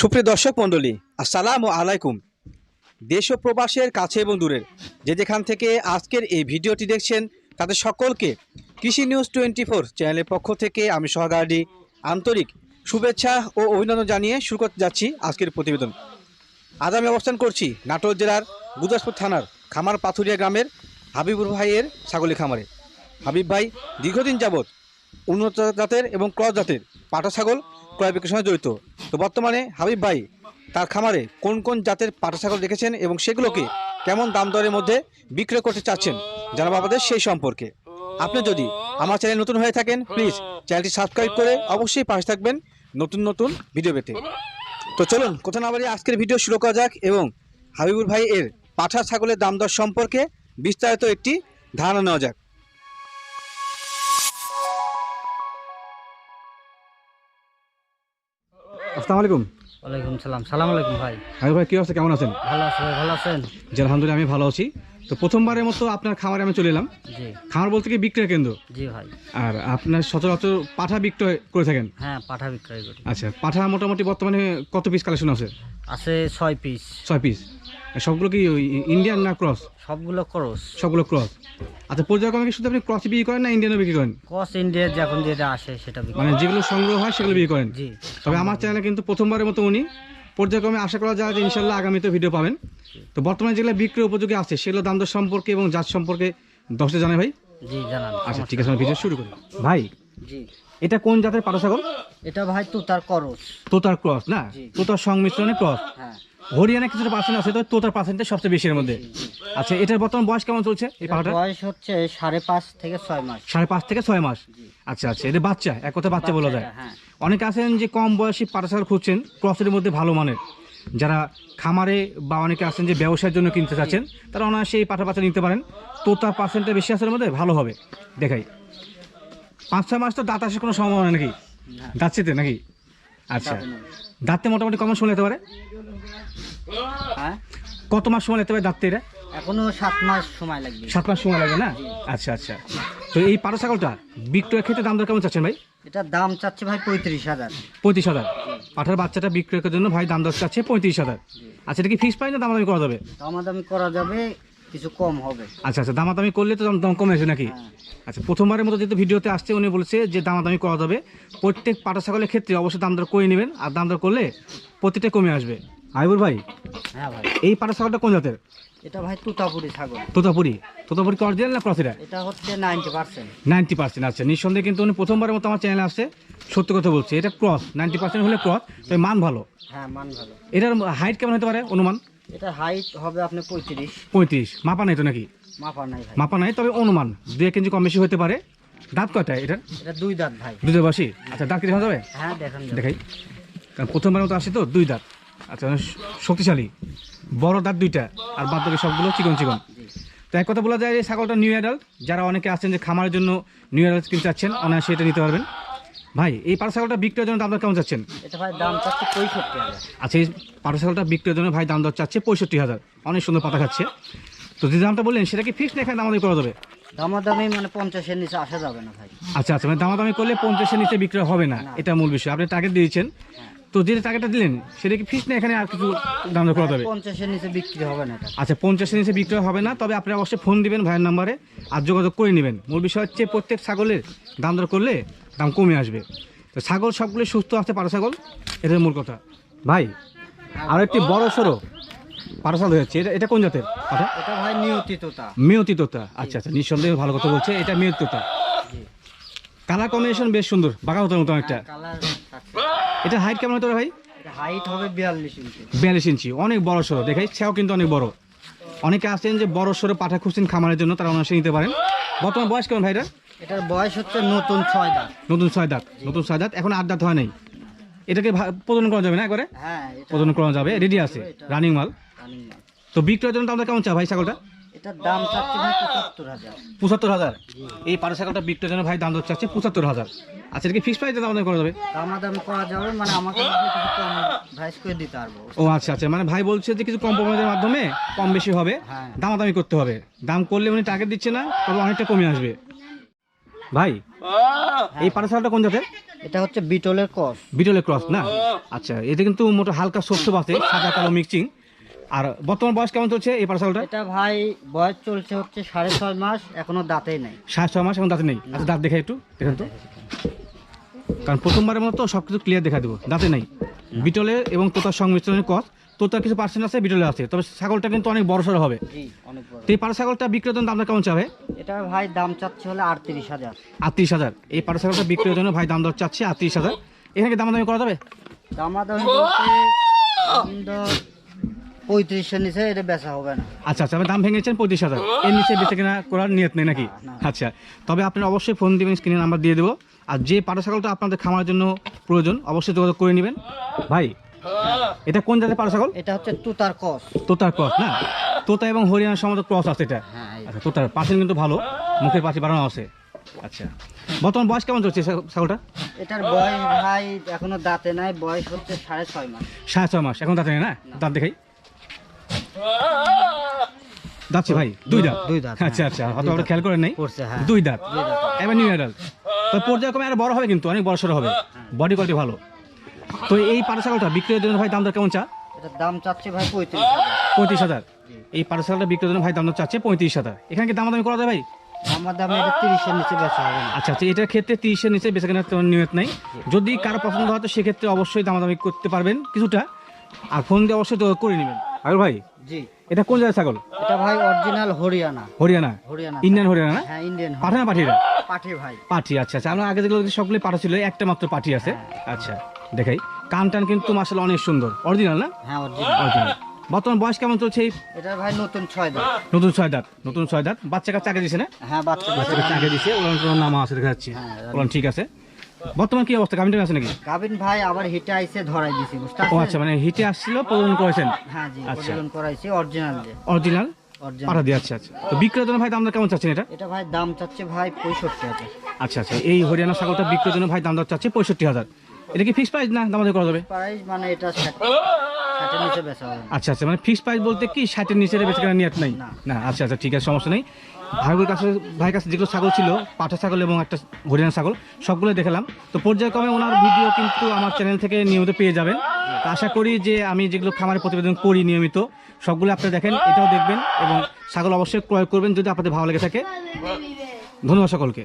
সুপ্রিয় দর্শক মণ্ডলী, আসসালামু আলাইকুম। দেশ ও প্রবাসের কাছে এবং দূরের যে যেখান থেকে আজকের এই ভিডিওটি দেখছেন, তাদের সকলকে কৃষি নিউজ টোয়েন্টি ফোর চ্যানেলের পক্ষ থেকে আমি সহগাড়ি আন্তরিক শুভেচ্ছা ও অভিনন্দন জানিয়ে শুরু করতে যাচ্ছি আজকের প্রতিবেদন। আজ আমি অবস্থান করছি নাটোর জেলার গুদাসপুর থানার খামার পাথুরিয়া গ্রামের হাবিবুর ভাইয়ের ছাগলী খামারে। হাবিব ভাই, দীর্ঘদিন যাবৎ উন্নত জাতের এবং ক্রস জাতের পাটা ছাগল ক্রয় বিক্রয়ের সঙ্গে জড়িত। তো বর্তমানে হাবিব ভাই, তার খামারে কোন কোন জাতের পাটা ছাগল রেখেছেন এবং সেগুলোকে কেমন দাম দরের মধ্যে বিক্রয় করতে চাচ্ছেন জানাব আমাদের সেই সম্পর্কে। আপনি যদি আমার চ্যানেল নতুন হয়ে থাকেন প্লিজ চ্যানেলটি সাবস্ক্রাইব করে অবশ্যই পাশে থাকবেন নতুন নতুন ভিডিও পেতে। তো চলুন কোথাও না বাড়ি আজকের ভিডিও শুরু করা যাক এবং হাবিবুর ভাই এর পাঠা ছাগলের দাম দর সম্পর্কে বিস্তারিত একটি ধারণা নেওয়া যাক। আসসালামু আলাইকুম। ওয়ালাইকুম সালাম। সালাম আলাইকুম ভাই। হাবিব ভাই কি অবস্থা? কেমন আছেন? ভালো আছেন ভালো আছেন? জি আলহামদুলিল্লাহ আমি ভালো আছি। তো প্রথমবারের মতো আপনার খামারে আমি চলে এলাম। জি। খামার বলতে কি বিক্রয় কেন্দ্র? জি ভাই। আর আপনার সচরাচর পাঠা বিক্রয় করে থাকেন? হ্যাঁ পাঠা বিক্রয় করি। আচ্ছা পাঠা মোটামুটি বর্তমানে কত পিস কালেকশন আছে? আছে ছয় পিস ছয় পিস সবগুলো কি ওই ইন্ডিয়ান না ক্রস সবগুলো করস সবগুলো ক্রস আচ্ছা পর্যায়ক্রমে কি শুধু আপনি ক্রস বিক্রি করেন না ইন্ডিয়ানও বিক্রি করেন? কস ইন্ডিয়ার যখন যেটা আসে সেটা বিক্রি মানে যেগুলো সংগ্রহ হয় সেগুলো বিক্রি করেন? জি। তবে আমার চ্যানেলে কিন্তু প্রথমবারের মতো উনি পর্যায়ক্রমে আশা করা যায় যে ইনশাল্লাহ আগামীতে ভিডিও পাবেন। তো বর্তমানে যেগুলো বিক্রয় উপযোগী আছে সেগুলো দাম দর সম্পর্কে এবং জাত সম্পর্কে দশটা জানাই ভাই? জি জানান। আচ্ছা ঠিক আছে আমি ভিডিও শুরু করি। ভাই জি। এটা কোন জাতের পাটা ছাগল এটা ভাই তুতার করস তোতার ক্রস না? তোতার সংমিশ্রণে ক্রস হ্যাঁ। হরিয়ানা কিছুটা পার্সেন্ট আছে তো তোতার পার্সেন্টটা সবচেয়ে বেশি এর মধ্যে। আচ্ছা এটার বর্তমান বয়স কেমন চলছে এই পাহাড়টা? বয়স হচ্ছে সাড়ে পাঁচ থেকে ছয় মাস। সাড়ে পাঁচ থেকে ছয় মাস? আচ্ছা আচ্ছা এটা বাচ্চা এক কথা বাচ্চা বলা যায়। হ্যাঁ। অনেকে আছেন যে কম বয়সী পাটা ছাগল খুঁজছেন ক্রসের মধ্যে ভালো মানের। যারা খামারে বা অনেকে আছেন যে ব্যবসার জন্য কিনতে চাচ্ছেন তারা অনায়াসে এই পাটা বাচ্চা নিতে পারেন। তোতা পার্সেন্টটা বেশি আছে এর মধ্যে ভালো হবে। দেখাই। পাঁচ ছয় মাস তো দাঁত আসার কোনো সম্ভাবনা নাকি? দাঁতছিতে নাকি? আচ্ছা। দাঁততে মোটামুটি কম সময় নিতে পারে? হ্যাঁ? কত মাস সময় নিতে পারে দাঁততে এটা? এখনও সাত মাস সময় লাগবে। সাত মাস সময় লাগে না? আচ্ছা আচ্ছা। তো এই পাটা ছাগলটা বিক্রয়ের ক্ষেত্রে দাম দর কেমন চাচ্ছেন ভাই? এটার দাম চাচ্ছে ভাই পঁয়ত্রিশ হাজার। পঁয়ত্রিশ হাজার। পাঠার বাচ্চাটা বিক্রয়ের জন্য ভাই দাম দর চাচ্ছে পঁয়ত্রিশ হাজার। আচ্ছা এটা কি ফিক্স পাই না দামাদামি করা যাবে? দামাদামি করা যাবে কিছু কম হবে। আচ্ছা আচ্ছা দামাদামি করলে তো দাম কমে আসবে নাকি? হ্যাঁ। আচ্ছা প্রথমবারের মতো যেহেতু ভিডিওতে আসছে উনি বলেছে যে দামাদামি করা যাবে। প্রত্যেক পাটা ছাগলের ক্ষেত্রে অবশ্যই দাম দর করে নেবেন আর দাম দর করলে প্রতিটা কমে আসবে। আইবুর ভাই হ্যাঁ ভাই। এই পাটা ছাগলটা কোন জাতের? এটা ভাই তুতাপুরি ছাগল। তোতাপুরি। তোতাপুরি কি অরিজিনাল না ক্রসিরা এটা হচ্ছে নাইনটি পার্সেন্ট নাইনটি পার্সেন্ট আচ্ছা। নিঃসন্দেহে কিন্তু উনি প্রথমবারের মতো আমার চ্যানেলে আসছে সত্য কথা বলছে। এটা ক্রস নাইনটি পার্সেন্ট হলে ক্রস তবে মান ভালো। হ্যাঁ মান ভালো। এটার হাইট কেমন হতে পারে অনুমান? এটা হাইট হবে আপনি পঁয়ত্রিশ। পঁয়ত্রিশ। মাপা নাই তো নাকি? মাপা নাই ভাই। মাপা নাই তবে অনুমান। দু এক ইঞ্চি কম বেশি হতে পারে। দাঁত কয়টা এটার? এটা দুই দাঁত ভাই। দুধের বাসি? আচ্ছা দাঁত কি দেখা যাবে? হ্যাঁ দেখেন দেখাই। কারণ প্রথমবার মতো আসে তো দুই দাঁত। আচ্ছা মানে শক্তিশালী। বড় দাঁত দুইটা আর বাদ বাকি সবগুলো চিকন চিকন। তো এক কথা বলা যায় যে ছাগলটা নিউ অ্যাডাল্ট যারা অনেকে আছেন যে খামারের জন্য নিউ অ্যাডাল্ট কিনতে চাচ্ছেন অনায়াসে এটা নিতে পারবেন। ভাই এই পাড়া ছাগলটা বিক্রয়ের জন্য দাম দর কেমন চাচ্ছেন? এটা ভাই দাম চাচ্ছে পঁয়ষট্টি হাজার। আচ্ছা এই পাড়া ছাগলটা বিক্রয়ের জন্য ভাই দাম দর চাচ্ছে পঁয়ষট্টি হাজার। অনেক সুন্দর পাতা খাচ্ছে। তো যে দামটা বললেন সেটা কি ফিক্সড না এখানে দামাদামি করা যাবে? দামাদামি মানে পঞ্চাশের নিচে আসা যাবে না ভাই। আচ্ছা আচ্ছা মানে দামাদামি করলে পঞ্চাশের নিচে বিক্রয় হবে না। এটা মূল বিষয়। আপনি টার্গেট দিয়েছেন। তো যে টার্গেটটা দিলেন সেটা কি ফিক্সড না এখানে আর কিছু দাম করা যাবে? পঞ্চাশের নিচে বিক্রি হবে না আচ্ছা পঞ্চাশের নিচে বিক্রয় হবে না তবে আপনি অবশ্যই ফোন দিবেন ভাইয়ের নাম্বারে আর যোগাযোগ করে নেবেন। মূল বিষয় হচ্ছে প্রত্যেক ছাগলের দাম দর করলে দাম কমে আসবে। তো ছাগল সবগুলো সুস্থ আছে পাড়া ছাগল? এটাই মূল কথা। ভাই আর একটি বড় সড়ো পাড়া ছাগল হচ্ছে। এটা এটা কোন জাতের? পাঠা? এটা ভাই আচ্ছা আচ্ছা নিঃসন্দেহে ভালো কথা বলছে। এটা মেয়ত তোতা। কালার কম্বিনেশন বেশ সুন্দর। বাঘা মতো মতো একটা এটা হাইট কেমন হতে ভাই? হাইট হবে বিয়াল্লিশ ইঞ্চি বিয়াল্লিশ ইঞ্চি অনেক বড় সড়ো দেখাই সেও কিন্তু অনেক বড়। অনেকে আছেন যে বড় সড়ো পাঠা খুঁজছেন খামারের জন্য তারা অনায়াসে নিতে পারেন। বর্তমান বয়স কেমন ভাইরা এটার বয়স হচ্ছে নতুন ছয় দাঁত। নতুন ছয় দাঁত নতুন ছয় দাঁত এখন আট দাঁত হয় নাই। এটাকে প্রজনন করা যাবে না একবারে? হ্যাঁ প্রজনন করা যাবে রেডি আছে রানিং মাল। তো বিক্রয়ের জন্য আমরা কেমন চা ভাই ছাগলটা? এটার দাম চাচ্ছে ভাই পঁচাত্তর হাজার। পঁচাত্তর হাজার? এই ছাগলটা বিক্রয়ের জন্য ভাই দাম চাচ্ছে পঁচাত্তর হাজার। আচ্ছা এটা কি ফিক্স প্রাইসে দাম করা যাবে? দামাদামি করা যাবে মানে আমাকে যদি কিছু কম প্রাইস করে দিতে পারব। ও আচ্ছা আচ্ছা মানে ভাই বলছে যে কিছু কম্প্রোমাইজের মাধ্যমে কম বেশি হবে হ্যাঁ। দামাদামি করতে হবে। দাম করলে উনি টার্গেট দিচ্ছে না তবে অনেকটা কমে আসবে। ভাই এই পাড়া ছাগলটা কোন জাতের? এটা হচ্ছে বিটলের ক্রস। বিটলের ক্রস না? আচ্ছা এতে কিন্তু মোটা হালকা শস্য আছে সাদা কালো মিক্সিং। আর বর্তমান বয়স কেমন চলছে এই পার্সালটা এটা ভাই বয়স চলছে হচ্ছে সাড়ে ছয় মাস এখনও দাঁতেই নাই। সাড়ে ছয় মাস এখন দাঁতে নেই। আচ্ছা দাঁত দেখে একটু দেখেন তো। কারণ প্রথমবারের মতো সব কিছু ক্লিয়ার দেখা দেবো দাঁতে নেই। বিটলের এবং তোতার সংমিশ্রণের কস তোতার কিছু পার্সেন্ট আছে বিটলে আছে। তবে ছাগলটা কিন্তু অনেক বড় সড়ো হবে। তো এই পাড়া ছাগলটা বিক্রয়ের জন্য দামটা কেমন চাবে? এটা ভাই দাম চাচ্ছে হলে আটত্রিশ হাজার। আটত্রিশ হাজার। এই পাড়া ছাগলটা বিক্রয়ের জন্য ভাই দাম দর চাচ্ছে আটত্রিশ হাজার। এখানে কি দামাদামি করা যাবে? দামাদামি দাম পঁয়ত্রিশের নিচে এটা বেচা হবে না। আচ্ছা আচ্ছা দাম ভেঙেছেন পঁয়ত্রিশ হাজার। এর নিচে বেঁচে কেনা করার নিয়ত নেই নাকি। আচ্ছা তবে আপনারা অবশ্যই ফোন দিবেন স্ক্রিনে নাম্বার দিয়ে দেবো। আর যে পাটা ছাগলটা আপনাদের খামার জন্য প্রয়োজন অবশ্যই যোগাযোগ করে নেবেন। ভাই এটা কোন জাতের পাটা ছাগল? এটা হচ্ছে তুতার কস। তোতার ক্রস না? তোতা এবং হরিয়ানার সম্মত ক্রস আছে এটা। হ্যাঁ আচ্ছা তোতার পার্সেন্ট কিন্তু ভালো মুখের পাশে বাড়ানো আছে। আচ্ছা বর্তমান বয়স কেমন চলছে ছা- ছাগলটা? এটার বয়স ভাই এখনও দাঁতে নাই বয়স হচ্ছে সাড়ে ছয় মাস। সাড়ে ছয় মাস এখন দাঁত নেই না? দাঁত দেখাই। দাঁতছে ভাই? দুই দাঁত? দুই দাঁত, আচ্ছা হ্যাঁ। আচ্ছা হয়তো আপনারা খেয়াল করেন নাই? পড়ছে হ্যাঁ। দুই দাঁত। দুই দাঁত। এবার নিউ অ্যাডাল্ট তো পর্যায়ক্রমে আরও বড় হবে কিন্তু অনেক বড় সড়ো হবে বডি কোয়ালিটি ভালো। তো এই পাটা ছাগলটা বিক্রয়ের জন্য ভাই দাম দর কেমন চা? এটার দাম চাচ্ছে ভাই পঁয়ত্রিশ পঁয়ত্রিশ হাজার। এই পাটা ছাগলটা বিক্রয়ের জন্য ভাই দাম দর চাচ্ছে পঁয়ত্রিশ হাজার। এখানে কি দামাদামি করা যায় ভাই? আমার দামে এটা তিরিশের নিচে বেচা হবে না। আচ্ছা আচ্ছা এটার ক্ষেত্রে তিরিশের নিচে বেঁচে কেনার তেমন নিয়ত নাই। যদি কারও পছন্দ হয় তো সেক্ষেত্রে অবশ্যই দামাদামি করতে পারবেন কিছুটা। আর ফোন দিয়ে অবশ্যই করে নেবেন। আর ভাই জি। এটা কোন জায়গায় ছাগল? এটা ভাই অরিজিনাল হরিয়ানা। হরিয়ানা। হরিয়ানা। ইন্ডিয়ান হরিয়ানা না? হ্যাঁ ইন্ডিয়ান পাঠিরা পাঠি ভাই। পাঠি আচ্ছা আচ্ছা। আমরা আগে যেগুলো সবগুলো পাঠা ছিল একটা মাত্র পাঠি আছে। আচ্ছা। দেখাই। কান টান কিন্তু মাসাল অনেক সুন্দর। অরিজিনাল না? হ্যাঁ অরিজিনাল বর্তমান বয়স কেমন চলছে এটা ভাই নতুন ছয় দাম নতুন ছয় দাঁত নতুন ছয় দাঁত। বাচ্চা কাচ্চা আগে দিছে না? হ্যাঁ বাচ্চা আগে দিছে ওলান টোলান নামা আছে দেখা যাচ্ছে হ্যাঁ, ওলান। ঠিক আছে। বর্তমান কি অবস্থা? কামিটা আছে নাকি? গাবিন ভাই আবার হিটে আইসে ধরাই দিছি বুঝতে ও আচ্ছা মানে হিটে আসছিল প্রজনন করেছেন? হ্যাঁ জি আচ্ছা। করাইছি অরিজিনাল অরিজিনাল অরিজিনাল পাঠা দিয়ে আচ্ছা আচ্ছা। তো বিক্রয়ের জন্য ভাই দাম কেমন চাচ্ছেন এটা? এটা ভাই দাম চাচ্ছে ভাই পঁয়ষট্টি হাজার। আচ্ছা আচ্ছা। এই হরিয়ানা ছাগলটা বিক্রয়ের জন্য ভাই দাম দর চাচ্ছে পঁয়ষট্টি হাজার। এটা কি ফিক্স প্রাইস না দাম করা যাবে? প্রাইস মানে এটা আচ্ছা আচ্ছা মানে ফিক্স প্রাইস বলতে কি ষাটের নিচে বেঁচে কেনার নিয়ত নাই? না। না আচ্ছা আচ্ছা ঠিক আছে সমস্যা নেই। ভাইয়ের কাছে ভাইয়ের কাছে যেগুলো ছাগল ছিল পাঠা ছাগল এবং একটা হরিয়ানা ছাগল সবগুলো দেখালাম। তো পর্যায়ক্রমে ওনার ভিডিও কিন্তু আমার চ্যানেল থেকে নিয়মিত পেয়ে যাবেন। আশা করি যে আমি যেগুলো খামারে প্রতিবেদন করি নিয়মিত সবগুলো আপনারা দেখেন এটাও দেখবেন এবং ছাগল অবশ্যই ক্রয় করবেন যদি আপনাদের ভালো লেগে থাকে। ধন্যবাদ সকলকে।